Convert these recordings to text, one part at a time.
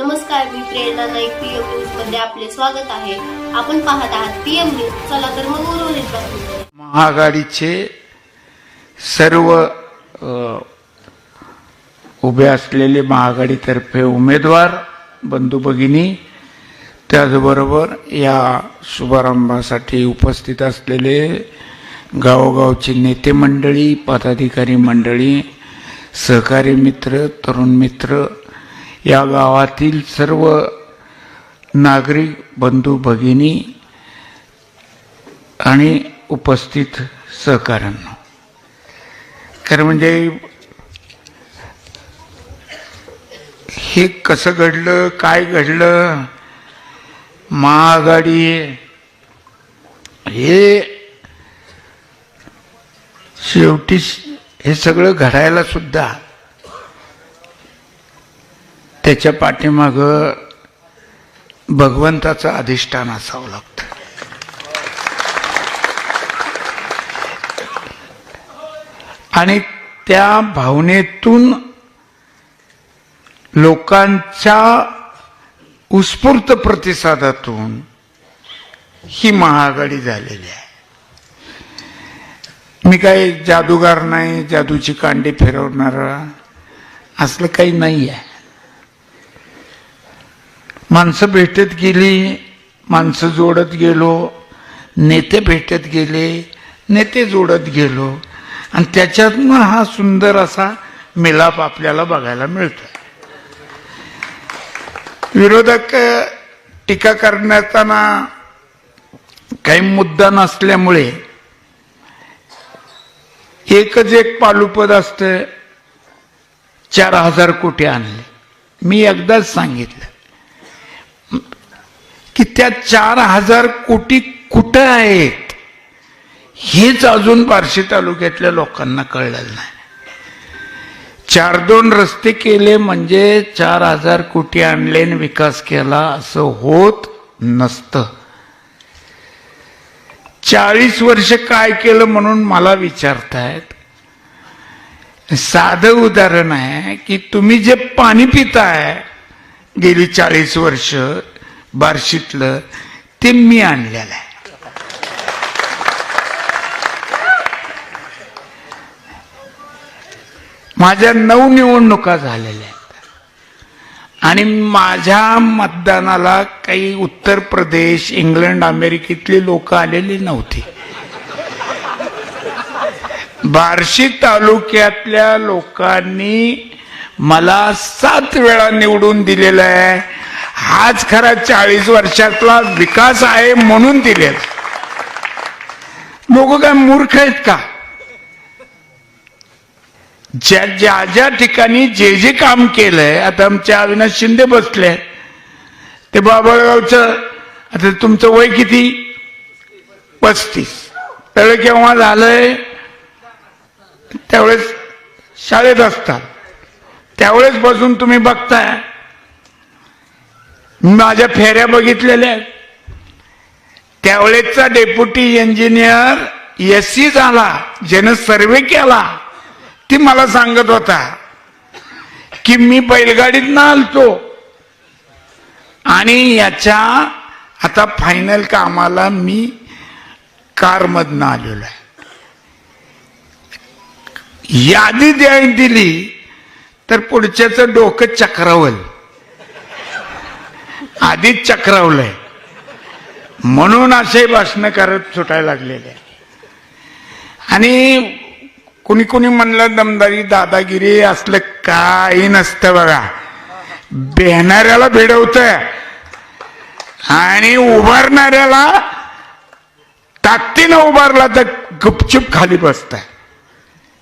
नमस्कार मी प्रेरणा नाईक पीएम न्यूजमध्ये आपले स्वागत आहे. आपण पाहत आहात पीएम न्यूज चला तर मग उर्वरित बातमीकडे महाआघाडीचे सर्व उभे असलेले महाआघाडीतर्फे उमेदवार बंधू भगिनी त्याचबरोबर या शुभारंभासाठी उपस्थित असलेले गावोगावची नेते मंडळी पदाधिकारी मंडळी सहकारी मित्र तरुण मित्र या गावातील सर्व नागरिक बंधू भगिनी आणि उपस्थित सहकाऱ्यांना. खरं म्हणजे हे कसं घडलं काय घडलं महाआघाडी हे शेवटी हे सगळं घडायला सुद्धा त्याच्या पाठीमाग भगवंताचं अधिष्ठान असावं लागतं. आणि त्या भावनेतून लोकांच्या उत्स्फूर्त प्रतिसादातून ही महाआघाडी झालेली आहे. मी काही जादूगार नाही जादूची कांडी फिरवणारा असलं काही नाही आहे माणसं भेटत गेली माणसं जोडत गेलो नेते भेटत गेले नेते जोडत गेलो. आणि त्याच्यातनं हा सुंदर असा मिलाप आपल्याला बघायला मिळतो. विरोधक टीका करण्याचा काही मुद्दा नसल्यामुळे एकच एक पालुपद असतं चार हजार कोटी आणले. मी एकदाच सांगितलं. की त्या चार हजार कोटी कुठं आहेत? हेच अजून बार्शी तालुक्यातल्या लोकांना कळलेलं नाही. चार दोन रस्ते केले म्हणजे चार हजार कोटी आणले विकास केला असं होत नसतं. चाळीस वर्ष काय केलं म्हणून मला विचारतायत. साधं उदाहरण आहे की तुम्ही जे पाणी पिताय गेली चाळीस वर्ष बार्शीतलं ते मी आणलेलं आहे. माझ्या नऊ निवडणुका झालेल्या आहेत. आणि माझ्या मतदानाला काही उत्तर प्रदेश इंग्लंड अमेरिकेतली लोक आलेली नव्हती. बार्शी तालुक्यातल्या लोकांनी मला सात वेळा निवडून दिलेला आहे. हाच खरा चाळीस वर्षातला विकास आहे म्हणून दिलेत. लोक काय मूर्ख आहेत का? ज्या ज्या ज्या ठिकाणी जे जे काम केलंय आता आमच्या अविनाश शिंदे बसले ते बाबळगावचं आता तुमचं वय किती? पस्तीस. त्यावेळे केव्हा झालंय? त्यावेळेस शाळेत असतात. त्यावेळेस बसून तुम्ही बघताय. माझ्या फेऱ्या बघितलेल्या आहेत. त्यावेळेसचा डेप्युटी इंजिनियर एस सी झाला ज्यानं सर्वे केला. ती मला सांगत होता की मी बैलगाडीत ना आलतो आणि याच्या आता फायनल कामाला मी कारमधनं आलेलो आहे. यादी द्यायला दिली तर पुढच्याचं डोकं चक्रावल. आधीच चक्रावलंय. म्हणून असे भाषण करत सुटायला लागलेले. आणि कुणी कुणी म्हणलं दमदारी दादागिरी असलं काही नसतं बघा. बेहणाऱ्याला भिडवत आणि उभारणाऱ्याला ताकदीनं उभारला तर गुपचूप खाली बसत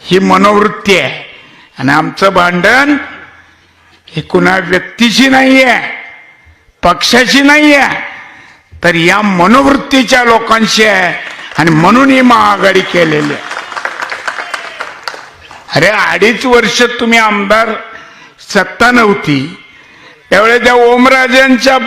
ही मनोवृत्ती आहे. आणि आमचं भांडण हे कुणा व्यक्तीशी नाही आहे पक्षाची नाही आहे तर या मनोवृत्तीच्या लोकांशी आहे आणि म्हणून ही महाआघाडी केलेली आहे. अरे अडीच वर्ष तुम्ही आमदार सत्ता नव्हती. त्यावेळेस त्या ओमराजांच्या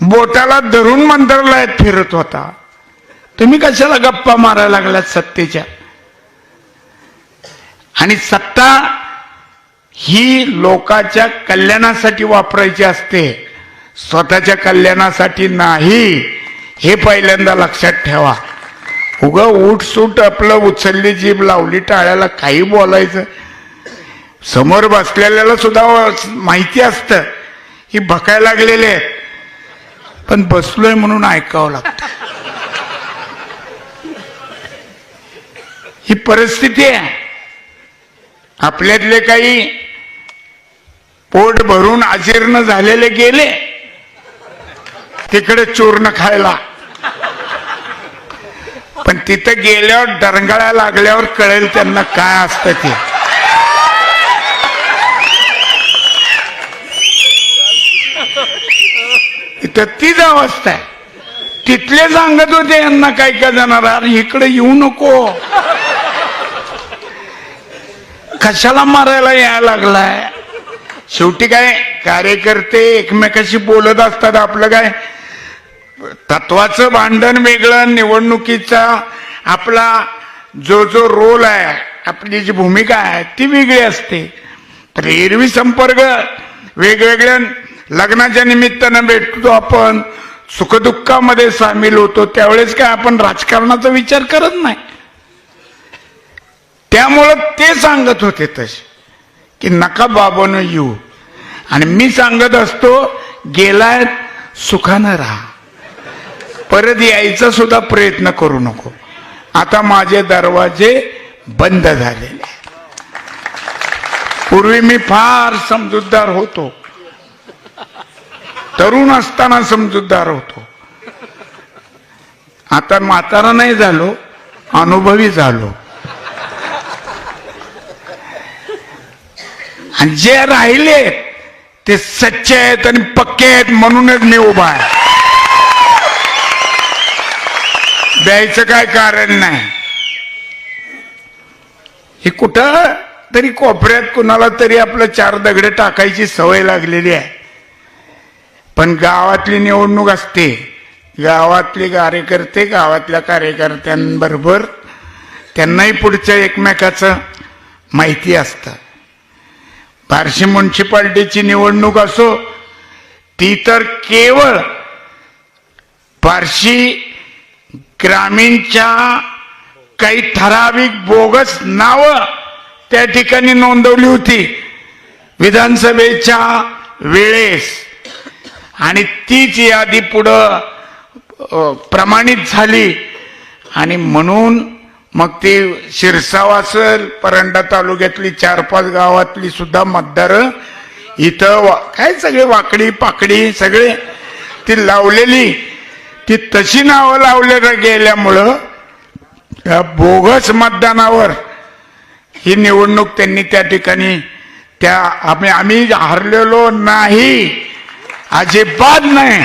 बोटाला धरून मंत्रालयात फिरत होता. तुम्ही कशाला गप्पा मारायला लागलात सत्तेच्या? आणि सत्ता ही लोकाच्या कल्याणासाठी वापरायची असते. स्वतःच्या कल्याणासाठी नाही. हे पहिल्यांदा लक्षात ठेवा. उग उठसूट आपलं उचलली जीभ लावली टाळ्याला काही बोलायचं. समोर बसलेल्याला सुद्धा माहिती असतं. ही भकायला लागलेले आहेत पण बसलोय म्हणून ऐकावं लागतं. ही परिस्थिती आहे. आपल्यातले काही पोट भरून अजीर्ण झालेले गेले. तिकडे चूर्ण खायला. पण तिथं गेल्यावर डरंगळा लागल्यावर कळेल त्यांना काय असतं ते. इथं तीच अवस्था आहे. तिथले सांगत होते यांना काय काय जाणार अरे इकडे येऊ नको. कशाला मारायला यायला लागलाय? शेवटी काय कार्यकर्ते एकमेकाशी बोलत असतात आपलं काय? तत्वाचं भांडण वेगळं निवडणुकीचा आपला जो जो रोल आहे आपली जी भूमिका आहे ती वेगळी असते. तर एरवी संपर्क वेगवेगळ्या लग्नाच्या निमित्तानं भेटतो आपण. सुखदुःखामध्ये सामील होतो. त्यावेळेस काय आपण राजकारणाचा विचार करत नाही. त्यामुळं ते सांगत होते तसे. की नका बाबानं येऊ. आणि मी सांगत असतो गेलाय सुखानं राहा. परत यायचा सुद्धा प्रयत्न करू नको. आता माझे दरवाजे बंद झालेले. पूर्वी मी फार समजूतदार होतो. तरुण असताना समजूतदार होतो. आता म्हातारा नाही झालो अनुभवी झालो. आणि जे राहिले ते सच्चे आहेत आणि पक्के आहेत म्हणूनच मी उभा आहे. द्यायचं काय कारण नाही. हे कुठं तरी कोपऱ्यात कुणाला तरी आपलं चार दगडे टाकायची सवय लागलेली आहे. पण गावातली निवडणूक असते. गावातले कार्यकर्ते गावातल्या कार्यकर्त्यांबरोबर त्यांनाही पुढच्या एकमेकाचं माहिती असतं. बार्शी म्युन्सिपाल्टीची निवडणूक असो ती तर केवळ बार्शी ग्रामीणच्या काही ठराविक बोगस नावं त्या ठिकाणी नोंदवली होती. विधानसभेच्या वेळेस. आणि तीच यादी पुढं प्रमाणित झाली. आणि म्हणून मग ती शिरसाव असेल परंडा तालुक्यातली चार पाच गावातली सुद्धा मतदार इथं वा- काय सगळे वाकडी पाकडी सगळे ती लावलेली. ती तशी नावं लावलेलं गेल्यामुळं त्या बोगस मतदानावर ही निवडणूक त्यांनी त्या ठिकाणी त्या आम्ही आम्ही हरलेलो नाही. अजिबात नाही.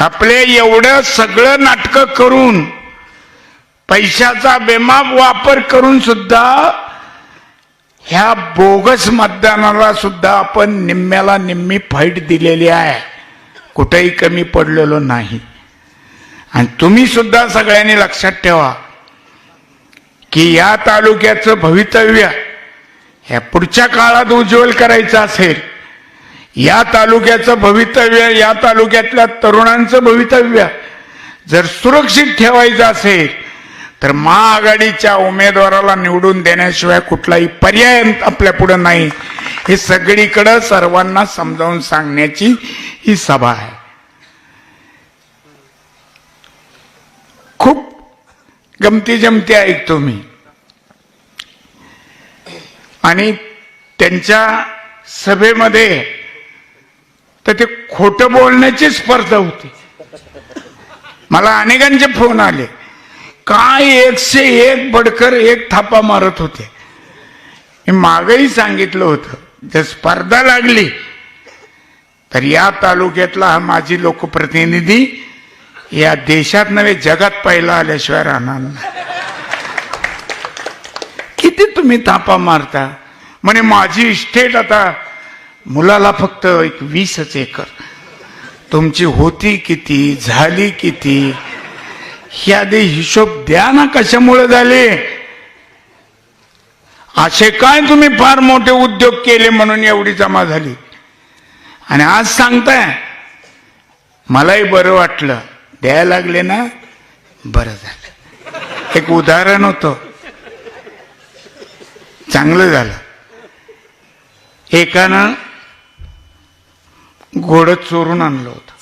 आपले एवढं सगळं नाटकं करून पैशाचा बेमाप वापर करून सुद्धा ह्या बोगस मतदानाला सुद्धा आपण निम्म्याला निम्मी फाईट दिलेली आहे. कुठेही कमी पडलेलो नाही. आणि तुम्ही सुद्धा सगळ्यांनी लक्षात ठेवा की या तालुक्याचं भवितव्य ह्या पुढच्या काळात उज्ज्वल करायचं असेल. या तालुक्याचं भवितव्य या तालुक्यातल्या तरुणांचं भवितव्य जर सुरक्षित ठेवायचं असेल तर महाआघाडीच्या उमेदवाराला निवडून देण्याशिवाय कुठलाही पर्याय आपल्या पुढे नाही. हे सगळीकडं सर्वांना समजावून सांगण्याची ही सभा आहे. खूप गमती जमती ऐकतो मी. आणि त्यांच्या सभेमध्ये तर ते खोटं बोलण्याची स्पर्धा होती. मला अनेकांचे फोन आले. काय एकशे एक बडकर एक थापा मारत होते. मागही सांगितलं होतं जर स्पर्धा लागली तर या तालुक्यातला हा माझी लोकप्रतिनिधी या देशात नव्हे जगात पहिला आल्याशिवाय राहणार नाही. किती तुम्ही थापा मारता? म्हणे माझी इस्टेट आता मुलाला फक्त एक वीसच एकर. तुमची होती किती झाली किती ही आधी हिशोब द्या ना कशामुळे झाले? असे काय तुम्ही फार मोठे उद्योग केले म्हणून एवढी जमा झाली? आणि आज सांगताय मलाही बरं वाटलं. द्यायला लागले ना? बरं झालं. एक उदाहरण होतं. चांगलं झालं. एकानं घोडं चोरून आणलं होतं.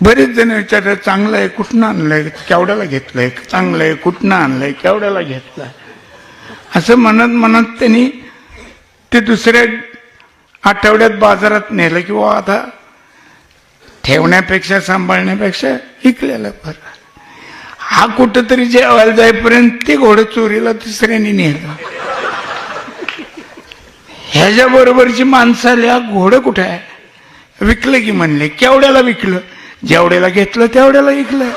बरेच जण विचारतात चांगलं आहे कुठनं आणलंय? केवढ्याला घेतलंय? चांगलं आहे कुठनं आणलंय? केवढ्याला घेतलंय? असं म्हणत म्हणत त्यांनी ते दुसऱ्या आठवड्यात बाजारात नेलं किंवा आता ठेवण्यापेक्षा सांभाळण्यापेक्षा विकलेलं बरं. हा कुठंतरी जेवायला जाईपर्यंत ते घोडं चोरीला दुसऱ्याने नेलं. ह्याच्या बरोबरची माणसाला घोडं कुठे आहे? विकलं की म्हणले केवढ्याला विकलं? जेवढ्याला घेतलं तेवढ्याला ऐकलं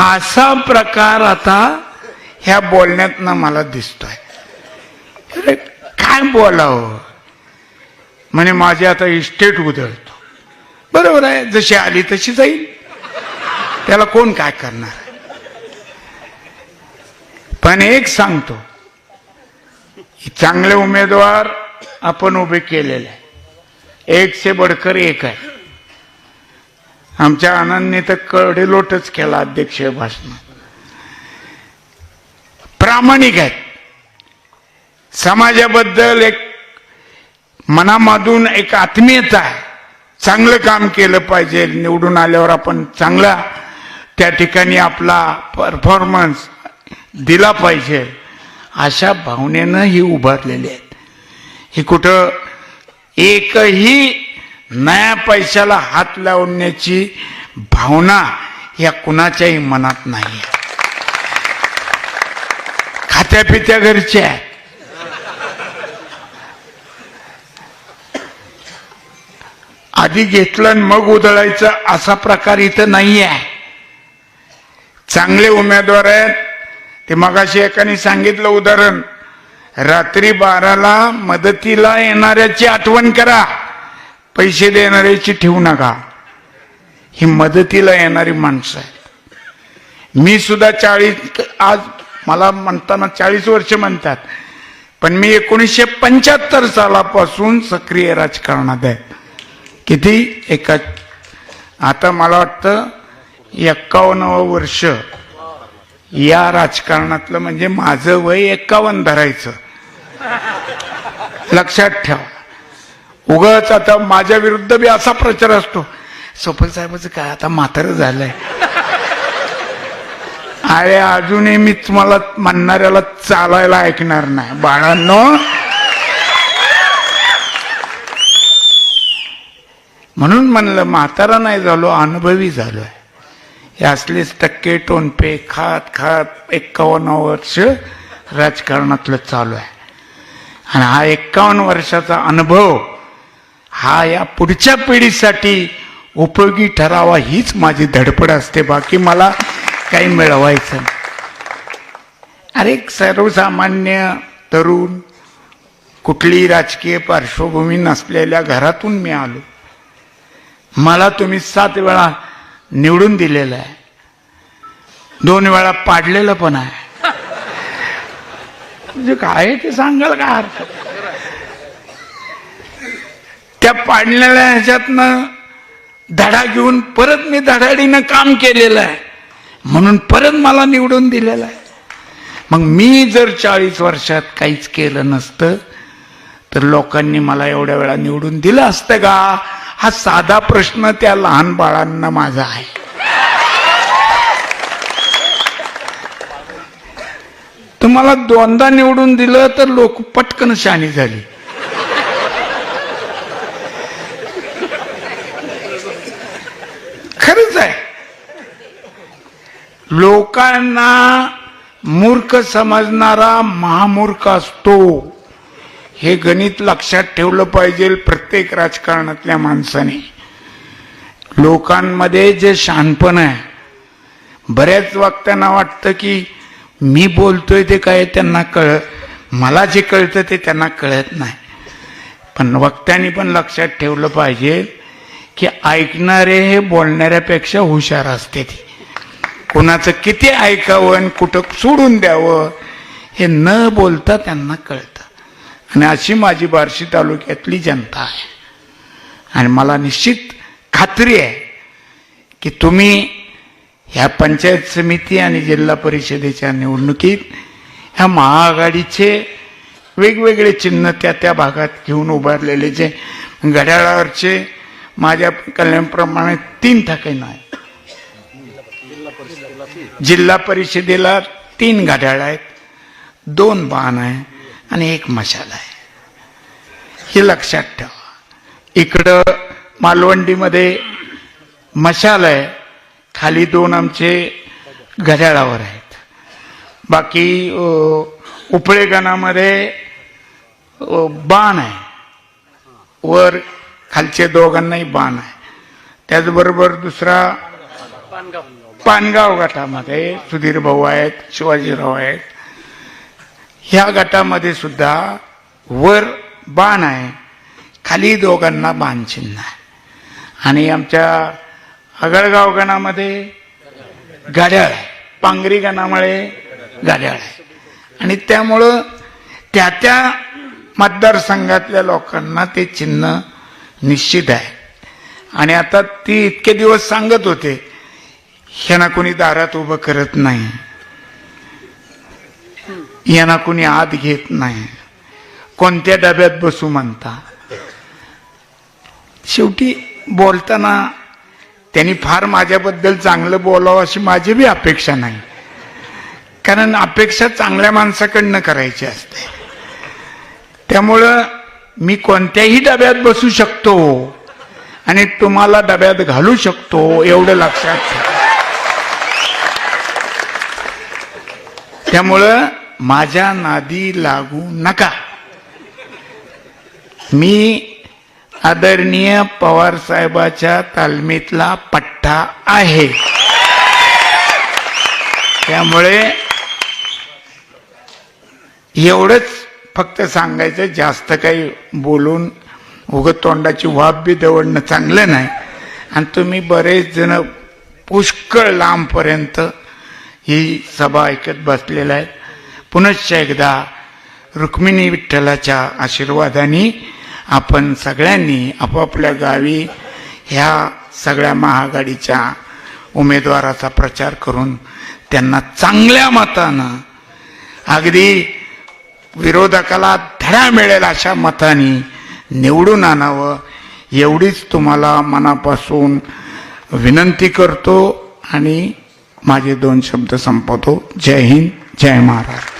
असा प्रकार आता ह्या बोलण्यातनं मला दिसतोय. काय बोलावं? म्हणे माझे आता इस्टेट उधळतो. बरोबर आहे जशी आली तशी जाईल. त्याला कोण काय करणार? पण एक सांगतो चांगले उमेदवार आपण उभे केलेले. आहे एक से बडकर एक आहे. आमच्या आनंदने तर कडेलोटच केला अध्यक्ष भाषण. प्रामाणिक आहेत. समाजाबद्दल एक मनामधून एक आत्मीयता आहे. चांगलं काम केलं पाहिजे. निवडून आल्यावर आपण चांगला त्या ठिकाणी आपला परफॉर्मन्स दिला पाहिजे. अशा भावनेनं ही उभारलेली आहेत. ही कुठं एकही नया पैशाला हात लावण्याची भावना या कुणाच्याही मनात नाही खात्यापित्या पित्या आहे आधी घेतलं आणि मग उधळायचं असा प्रकार इथं नाही आहे. चांगले उमेदवार आहेत. ते मगाशी एकाने सांगितलं उदाहरण. रात्री बाराला मदतीला येणाऱ्याची आठवण करा. पैसे देणाऱ्याची ठेवू नका. ही मदतीला येणारी माणसं आहेत. मी सुद्धा चाळीस आज मला म्हणताना चाळीस वर्ष म्हणतात पण मी एकोणीसशे पंच्याहत्तर सालापासून सक्रिय राजकारणात आहे. किती? एका आता मला वाटतं एक्कावन्नवं वर्ष या राजकारणातलं म्हणजे माझं वय एक्कावन्न धरायचं. लक्षात ठेवा. उगाच आता माझ्या विरुद्ध बी असा प्रचार असतो. सोपल साहेबाचं काय आता म्हातारं झालंय. अरे अजूनही मी तुम्हाला म्हणणाऱ्याला चालायला ऐकणार नाही. बाळांनो. म्हणून म्हणलं म्हातारा नाही झालो अनुभवी झालोय. हे असलेच टक्के टोनपे खात खात एक्कावन्न वर्ष राजकारणातलं चालू आहे. आणि हा एक्कावन्न वर्षाचा अनुभव हा या पुढच्या पिढीसाठी उपयोगी ठरावा हीच माझी धडपड असते. बाकी मला काही मिळवायचं नाही. अरे सर्वसामान्य तरुण कुठलीही राजकीय पार्श्वभूमी नसलेल्या घरातून मी आलो. मला तुम्ही सात वेळा निवडून दिलेलं आहे. दोन वेळा पाडलेलं पण आहे. म्हणजे काय ते सांगाल का अर्थ त्या पाडलेल्या ह्याच्यातनं धडा घेऊन परत मी धडाडीनं काम केलेलं आहे. म्हणून परत मला निवडून दिलेलं आहे. मग मी जर चाळीस वर्षात काहीच केलं नसतं तर लोकांनी मला एवढ्या वेळा निवडून दिलं असतं का? हा साधा प्रश्न त्या लहान बाळांना माझा आहे. तुम्हाला दोनदा निवडून दिलं तर लोक पटकन शानी झाली खरंच आहे लोकांना मूर्ख समजणारा महामूर्ख असतो. हे गणित लक्षात ठेवलं पाहिजे प्रत्येक राजकारणातल्या माणसाने. लोकांमध्ये जे शहाणपण आहे बऱ्याच वक्त्यांना वाटतं की मी बोलतोय ते काय त्यांना कळ मला जे कळतं ते त्यांना कळत नाही. पण वक्त्यांनी पण लक्षात ठेवलं पाहिजे की ऐकणारे हे बोलणाऱ्यापेक्षा हुशार असते ते. कोणाचं किती ऐकावं आणि कुठं सोडून द्यावं हे न बोलता त्यांना कळतं. आणि अशी माझी बार्शी तालुक्यातली जनता आहे. आणि मला निश्चित खात्री आहे की तुम्ही ह्या पंचायत समिती आणि जिल्हा परिषदेच्या निवडणुकीत ह्या महाआघाडीचे वेगवेगळे चिन्ह त्या त्या भागात घेऊन उभारलेले जे घड्याळावरचे माझ्या कल्याणप्रमाणे तीन ठिकाण आहे जिल्हा परिषदेला तीन घड्याळ आहेत दोन बाण आहे आणि एक मशाल आहे. हे लक्षात ठेवा. इकडं मालवंडीमध्ये मशाल आहे खाली दोन आमचे घड्याळावर आहेत. बाकी उपळेगणामध्ये बाण आहे. वर खालचे दोघांनाही बाण आहे. त्याचबरोबर दुसरा पानगाव गटामध्ये सुधीर भाऊ आहेत शिवाजीराव आहेत. ह्या गटामध्ये सुद्धा वर बाण आहे. खाली दोघांना बाण चिन्ह आहे. आणि आमच्या आगळगाव गणामध्ये गाड्याळ आहे. पांगरी गणामुळे गाड्याळ आहे. आणि त्यामुळं त्या त्या मतदारसंघातल्या लोकांना ते चिन्ह निश्चित आहे. आणि आता ती इतके दिवस सांगत होते ह्यांना कोणी दारात उभं करत नाही. यांना कोणी आत घेत नाही. कोणत्या डब्यात बसू म्हणता. शेवटी बोलताना त्यांनी फार माझ्याबद्दल चांगलं बोलावं अशी माझी बी अपेक्षा नाही. कारण अपेक्षा चांगल्या माणसाकडनं करायची असते. त्यामुळं मी कोणत्याही डब्यात बसू शकतो आणि तुम्हाला डब्यात घालू शकतो एवढं लक्षात ठेवा. त्यामुळं माझ्या नादी लागू नका. मी आदरणीय पवार साहेबाच्या तालमीतला पट्टा आहे. त्यामुळे एवढंच फक्त सांगायचं जास्त काही बोलून उगत तोंडाची वाफ बी दवडणं चांगलं नाही. आणि तुम्ही बरेच जण पुष्कळ लांबपर्यंत ही सभा ऐकत बसलेला आहेत. पुनश्च एकदा रुक्मिणी विठ्ठलाच्या आशीर्वादाने आपण सगळ्यांनी आपापल्या गावी ह्या सगळ्या महाआघाडीच्या उमेदवाराचा प्रचार करून त्यांना चांगल्या मतानं अगदी विरोधकाला धडा मिळेल अशा मताने निवडून आणावं एवढीच तुम्हाला मनापासून विनंती करतो आणि माझे दोन शब्द संपवतो. जय हिंद जय महाराज